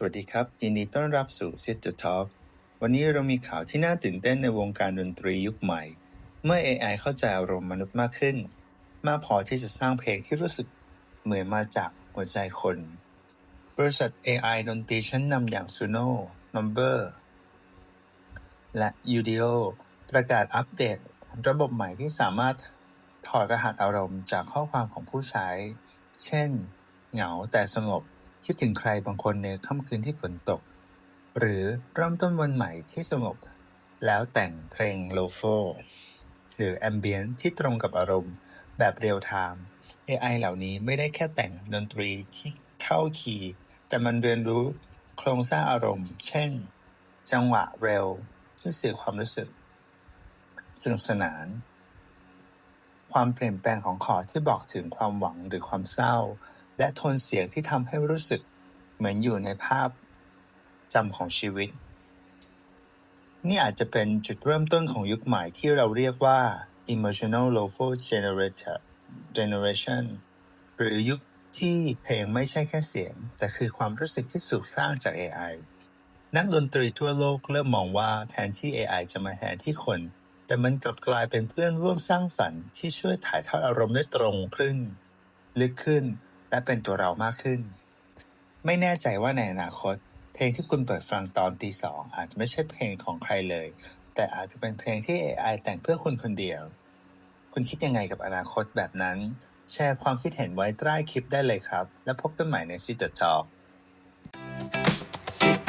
สวัสดีครับ ยินดีต้อนรับสู่ Sister Talk วันนี้เรามีข่าวที่น่าตื่นเต้นในวงการดนตรียุคใหม่ เมื่อ AI เข้าใจอารมณ์มนุษย์มากขึ้น มากพอที่จะสร้างเพลงที่รู้สึกเหมือนมาจากหัวใจคน บริษัท AI ดนตรีชั้นนำอย่าง Suno, Number และ Udio ประกาศอัปเดต ระบบใหม่ที่สามารถถอดรหัสอารมณ์จากข้อความของผู้ใช้ เช่น เหงาแต่สงบ คิดถึงใครบางคนในค่ำคืนที่ฝนตก หรือเริ่มต้นวันใหม่ที่สงบ แล้วแต่งเพลงโลโฟหรือแอมเบียนที่ตรงกับอารมณ์แบบเรียลไทม์ AI เหล่านี้ไม่ได้แค่แต่งดนตรีที่เข้าคีย์ แต่มันเรียนรู้โครงสร้างอารมณ์ เช่น จังหวะเร็วที่สื่อความรู้สึก สนุกสนาน ความเปลี่ยนแปลงของคอร์ดที่บอกถึงความหวังหรือความเศร้า และโทนเสียงที่ทำให้รู้สึกเหมือนอยู่ในภาพจำของชีวิต นี่อาจจะเป็นจุดเริ่มต้นของยุคใหม่ที่เราเรียกว่า emotional logo generator generation หรือยุคที่เพลงไม่ใช่แค่เสียง แต่คือความรู้สึกที่สูกสร้างจาก AI นักดนตรีทั่วโลกเริ่มมองว่าแทนที่ AI จะมาแทนที่คน แต่มันกลับกลายเป็นเพื่อนร่วมสร้างสรรค์ที่ช่วยถ่ายทอดอารมณ์ได้ตรงขึ้น ลึกขึ้น และเป็นตัวเรามากขึ้น ไม่แน่ใจว่าในอนาคต เพลงที่คุณเปิดฟังตอนตีสองอาจจะไม่ใช่เพลงของใครเลย แต่อาจจะเป็นเพลงที่ AI แต่งเพื่อคุณคนเดียว คุณคิดยังไงกับอนาคตแบบนั้น แชร์ความคิดเห็นไว้ใต้คลิปได้เลยครับ แล้วพบกันใหม่ใน Sit the Talk Sit the Talk